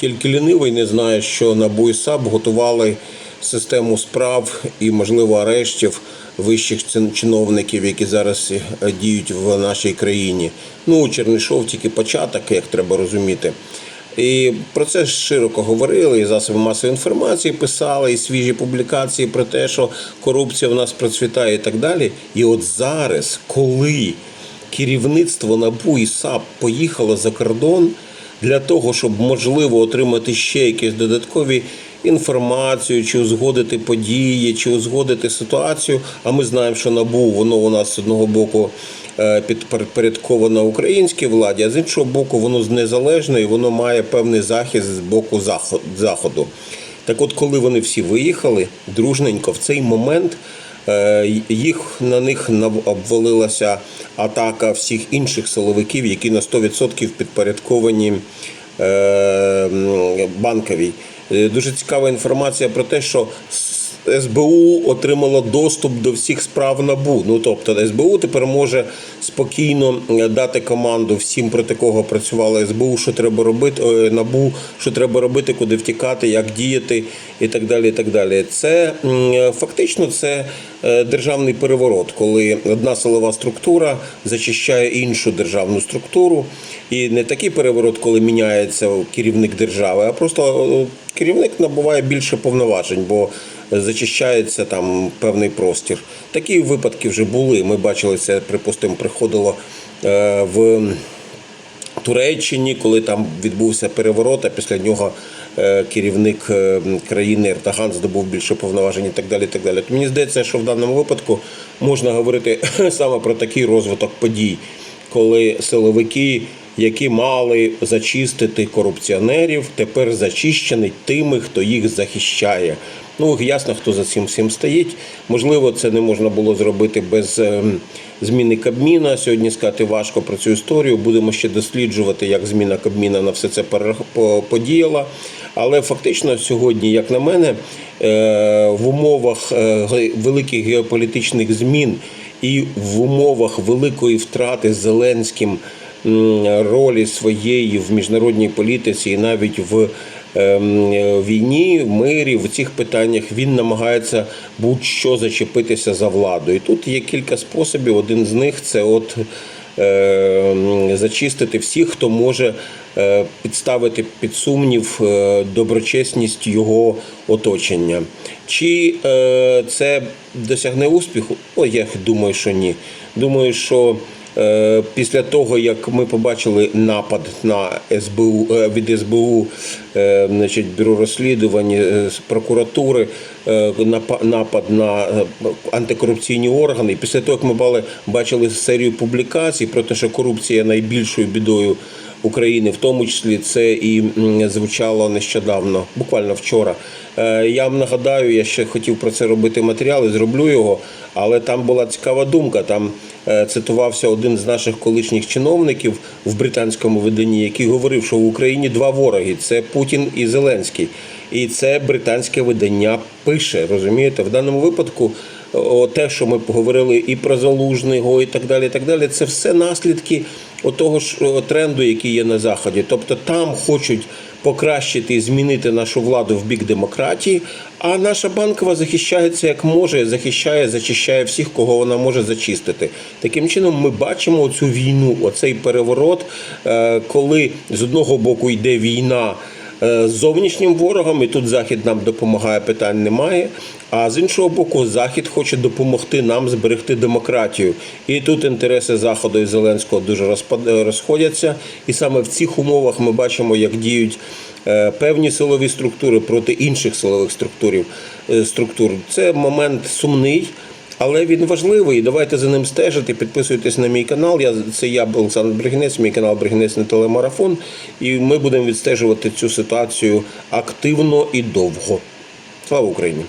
Тільки лінивий не знає, що НАБУ і САП готували систему справ і, можливо, арештів вищих чиновників, які зараз е, діють в нашій країні. Ну, Чернишов тільки початок, як треба розуміти. І про це широко говорили, і засоби масової інформації писали, і свіжі публікації про те, що корупція в нас процвітає і так далі. І от зараз, коли керівництво НАБУ і САП поїхало за кордон для того, щоб можливо отримати ще якісь додаткові інформацію, чи узгодити події, чи узгодити ситуацію. А ми знаємо, що НАБУ воно у нас з одного боку е, підпорядковано українській владі, а з іншого боку, воно незалежне і воно має певний захист з боку заходу. Так от, коли вони всі виїхали дружненько в цей момент. Е, Їх на них обвалилася атака всіх інших силовиків, які на 100% підпорядковані е, банковій. Е, Дуже цікава інформація про те, що СБУ отримало доступ до всіх справ НАБУ. Ну тобто СБУ тепер може спокійно е, дати команду всім, проти кого працювало СБУ, що треба робити, е, НАБУ, що треба робити, куди втікати, як діяти і так далі. І так далі. Це е, фактично це державний переворот, коли одна силова структура зачищає іншу державну структуру. І не такий переворот, коли міняється керівник держави, а просто керівник набуває більше повноважень, бо зачищається там певний простір. Такі випадки вже були. Ми бачили це, припустимо, приходило е, в Туреччині, коли там відбувся переворот, а після нього е, керівник е, країни Ердоган здобув більше повноважень і так далі. так далі. То мені здається, що в даному випадку можна говорити саме про такий розвиток подій, коли силовики, які мали зачистити корупціонерів, тепер зачищені тими, хто їх захищає. Ну, ясно, хто за цим всім стоїть. Можливо, це не можна було зробити без ем, зміни Кабміна. Сьогодні сказати важко про цю історію. Будемо ще досліджувати, як зміна Кабміна на все це подіяла. Але фактично сьогодні, як на мене, е, в умовах е, великих геополітичних змін і в умовах великої втрати Зеленським ролі своєї в міжнародній політиці і навіть в війні, в мирі, в цих питаннях він намагається будь-що зачепитися за владу. І тут є кілька способів. Один з них це от е, зачистити всіх, хто може е, підставити під сумнів е, доброчесність його оточення. Чи е, це досягне успіху? О, я думаю, що ні. Думаю, що Після того, як ми побачили напад на СБУ е, від СБУ, е, значить, бюро розслідувань е, з прокуратури, е, напа- напад на е, антикорупційні органи. Після того, як ми бачили серію публікацій про те, що корупція найбільшою бідою України, в тому числі це і звучало нещодавно, буквально вчора. Е, Я вам нагадаю, я ще хотів про це робити матеріал і зроблю його, але там була цікава думка. Там е, цитувався один з наших колишніх чиновників в британському виданні, який говорив, що в Україні два вороги: це Путін і Зеленський. І це британське видання пише. Розумієте, в даному випадку. О, те, що ми поговорили і про залужного, і так далі. і так далі, Це все наслідки того ж тренду, який є на заході. Тобто там хочуть покращити і змінити нашу владу в бік демократії. А наша банкова захищається як може, захищає, зачищає всіх, кого вона може зачистити. Таким чином, ми бачимо цю війну, оцей переворот, е, коли з одного боку йде війна. Е, зовнішнім ворогом, і тут Захід нам допомагає, питань немає. А з іншого боку, Захід хоче допомогти нам зберегти демократію. І тут інтереси Заходу і Зеленського дуже розпад- розходяться. І саме в цих умовах ми бачимо, як діють е, певні силові структури проти інших силових структурів е, структур. Це момент сумний. Але він важливий. Давайте за ним стежити. Підписуйтесь на мій канал. Я це я Олександр Бригінець, мій канал Бригінець на телемарафон. І ми будемо відстежувати цю ситуацію активно і довго. Слава Україні!